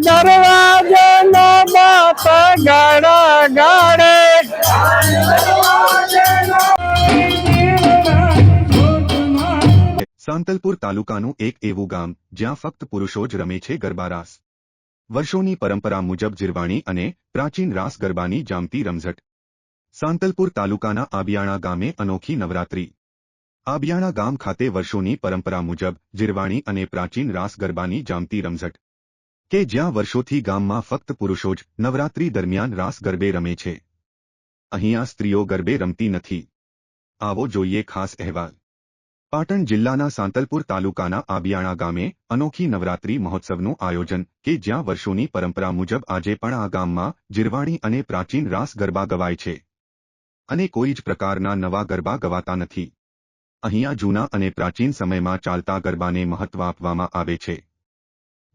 દરવાજો નો બાપ ગાડા ગાડે સાંતલપુર તાલુકાનું એક એવું ગામ, જ્યાં ફક્ત પુરુષો જ રમે છે ગરબા રાસ. વર્ષોની પરંપરા મુજબ જીરવાણી અને પ્રાચીન રાસ ગરબાની જામતી રમઝટ. સાંતલપુર તાલુકાના આબિયાણા ગામે અનોખી નવરાત્રી. આબિયાણા ગામ ખાતે વર્ષોની પરંપરા મુજબ જીરવાણી અને પ્રાચીન રાસ ગરબાની જામતી રમઝટ. કે જ્યાં વર્ષોથી ગામમાં ફક્ત પુરુષો જ નવરાત્રી દરમિયાન રાસ ગરબે રમે છે. અહીંયા સ્ત્રીઓ ગરબે રમતી નથી. આવો જોઈએ ખાસ અહેવાલ. પાટણ જિલ્લાના સાંતલપુર તાલુકાના આબિયાણા ગામે અનોખી નવરાત્રી મહોત્સવનું આયોજન કે જ્યાં વર્ષોની પરંપરા મુજબ આજે પણ આ ગામમાં જીરવાણી અને પ્રાચીન રાસ ગરબા ગવાય છે. અને કોઈ જ પ્રકારના નવા ગરબા ગવાતા નથી. અહીંયા જૂના અને પ્રાચીન સમયમાં ચાલતા ગરબાને મહત્વ આપવામાં આવે છે.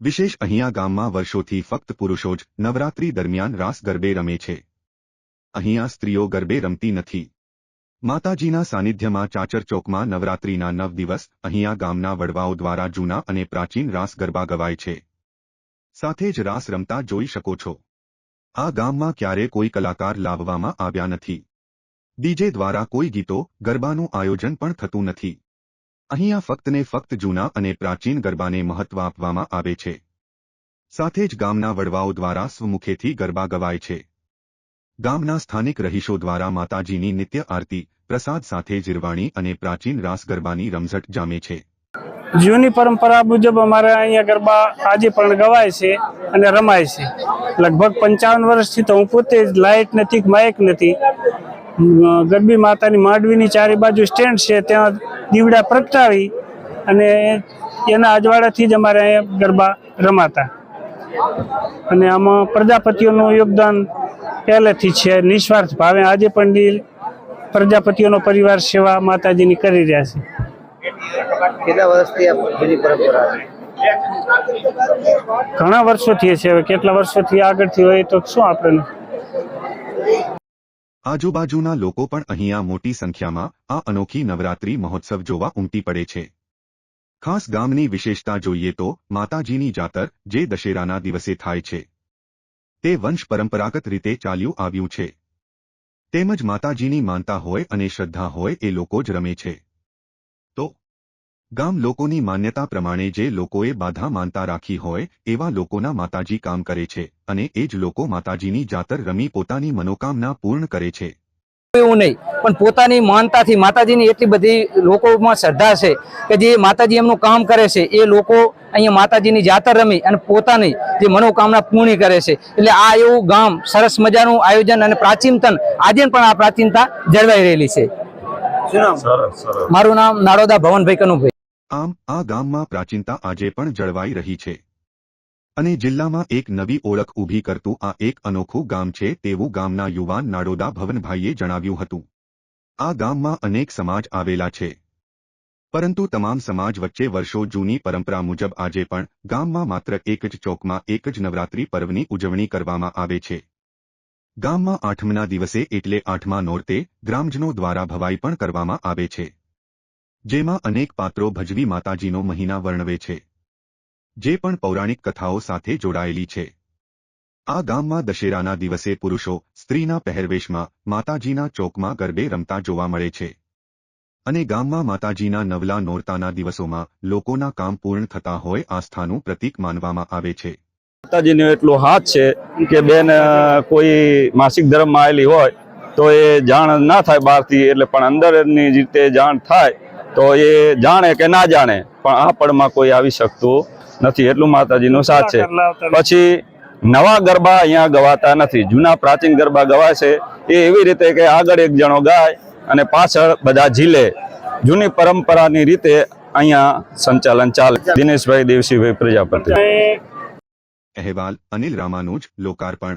વિશેષ અહીંયા ગામમાં વર્ષોથી ફક્ત પુરુષો જ નવરાત્રી દરમિયાન રાસ ગરબે રમે છે. અહીંયા સ્ત્રીઓ ગરબે રમતી નથી. માતાજીના સાનિધ્યમાં ચાચર ચોકમાં નવરાત્રીના નવ દિવસ અહીંયા ગામના વડવાઓ દ્વારા જૂના અને પ્રાચીન રાસ ગરબા ગવાય છે. સાથે જ રાસ રમતા જોઈ શકો છો. આ ગામમાં ક્યારે કોઈ કલાકાર લાવવામાં આવ્યા નથી. ડીજે દ્વારા કોઈ ગીતો, ગરબાનું આયોજન પણ થતું નથી. અહીંયા ફક્ત ફક્ત જૂના અને પ્રાચીન ગરબાને મહત્વ આપવામાં આવે છે. સાથે જ ગામના વડવાઓ દ્વારા સ્વમુખેથી ગરબા ગવાય છે. ગામના સ્થાનિક રહીશો દ્વારા માતાજીની નિત્ય આરતી, પ્રસાદ સાથે જીરવાણી અને પ્રાચીન રાસ ગરબાની રમઝટ જામે છે. જૂની પરંપરા મુજબ અમારે અહીંયા ગરબા આજે પણ ગવાય છે અને રમાય છે. લગભગ પંચાવન વર્ષથી તો હું પોતે લાઇટ નથી માઇક નથી. ગરબી માતાની માંડવીની ચારે બાજુ સ્ટેન્ડ છે ત્યાં દીવડા પ્રગટાવી અને એના અજવાળાથી જ અમારે અહીંયા ગરબા રમાતા. અને આમાં પ્રજાપતિઓનું યોગદાન પહેલેથી છે નિસ્વાર્થ ભાવે. આજે પણ પ્રજાપતિઓનો પરિવાર સેવા માતાજીની કરી રહ્યા છે. કેટલા વર્ષથી જૂની પરંપરા ઘણા વર્ષોથી છે હવે કેટલા વર્ષોથી આગળથી હોય તો શું આપણે આજુબાજુના લોકો પણ અહીંયા મોટી સંખ્યામાં આ અનોખી નવરાત્રી મહોત્સવ જોવા ઉમટી પડે છે. ખાસ ગામની વિશેષતા જોઈએ તો માતાજીની જાતર જે દશેરાના દિવસે થાય છે. તે વંશ પરંપરાગત રીતે ચાલ્યું આવ્યું છે. તેમજ માતાજીની માનતા હોય અને શ્રદ્ધા હોય એ લોકો જ રમે છે. ગામ લોકોની માન્યતા પ્રમાણે જે લોકોએ બાધા માનતા રાખી હોય એવા લોકોના માતાજી કામ કરે છે અને એ જ લોકો માતાજીની જાતર રમી પોતાની મનોકામના પૂર્ણ કરે છે. એવું નહીં પણ પોતાની માનતાથી માતાજીની એટલી બધી લોકોમાં શ્રદ્ધા છે કે જે માતાજી એમનું કામ કરે છે એ લોકો અહીંયા માતાજીની જાતર રમી અને પોતાની જે મનોકામના પૂર્ણ કરે છે. એટલે આ એવું ગામ સરસ મજાનું આયોજન અને પ્રાચીનતન આજે પણ આ પ્રાચીનતા જળવાઈ રહેલી છે. મારું નામ નાડોદા ભવનભાઈ કનુભાઈ. આમ, આ ગામમાં પ્રાચીનતા આજે પણ જળવાઈ રહી છે. અને જિલ્લામાં એક નવી ઓળખ ઊભી કરતું આ એક અનોખું ગામ છે તેવું ગામના યુવાન નાડોદા ભવનભાઈએ જણાવ્યું હતું. આ ગામમાં અનેક સમાજ આવેલા છે. પરંતુ તમામ સમાજ વચ્ચે વર્ષો જૂની પરંપરા મુજબ આજે પણ ગામમાં માત્ર એક જ ચોકમાં એક જ નવરાત્રી પર્વની ઉજવણી કરવામાં આવે છે. ગામમાં આઠમના દિવસે એટલે આઠમા નોરતે ગ્રામજનો દ્વારા ભવાઈ પણ કરવામાં આવે છે. જેમાં અનેક પાત્રો ભજવી માતાજીનો મહિના વર્ણવે છે. જે પણ પૌરાણિક કથાઓ સાથે જોડાયેલી છે. આ ગામમાં દશેરાના દિવસે પુરુષો સ્ત્રીના પહેરવેશમાં માતાજીના ચોકમાં ગરબે રમતા જોવા મળે છે. અને ગામમાં માતાજીના નવલા નોરતાના દિવસોમાં લોકોના કામ પૂર્ણ થતા હોય આસ્થાનું પ્રતીક માનવામાં આવે છે. માતાજીનો એટલો હાથ છે કે બેન કોઈ માસિક ધર્મમાં આવેલી હોય તો એ જાણ ના થાય બહારથી, એટલે પણ અંદરની રીતે જાણ થાય તો એ જાણે કે ના જાણે પણ આ પળમાં કોઈ આવી શકતું નથી. એટલું માતાજીનો સાથ છે. પછી નવા ગરબા અહીંયા ગવાતા નથી. જૂના પ્રાચીન ગરબા ગવાય છે એ એવી રીતે કે આગળ એક જણો ગાય અને પાછળ બધા ઝીલે. જૂની પરંપરાની રીતે અહીંયા સંચાલન ચાલે. દિનેશભાઈ દેવસીભાઈ પ્રજાપતિ. અહેવાલ અનિલ રામાનુજ લોકાર્પણ.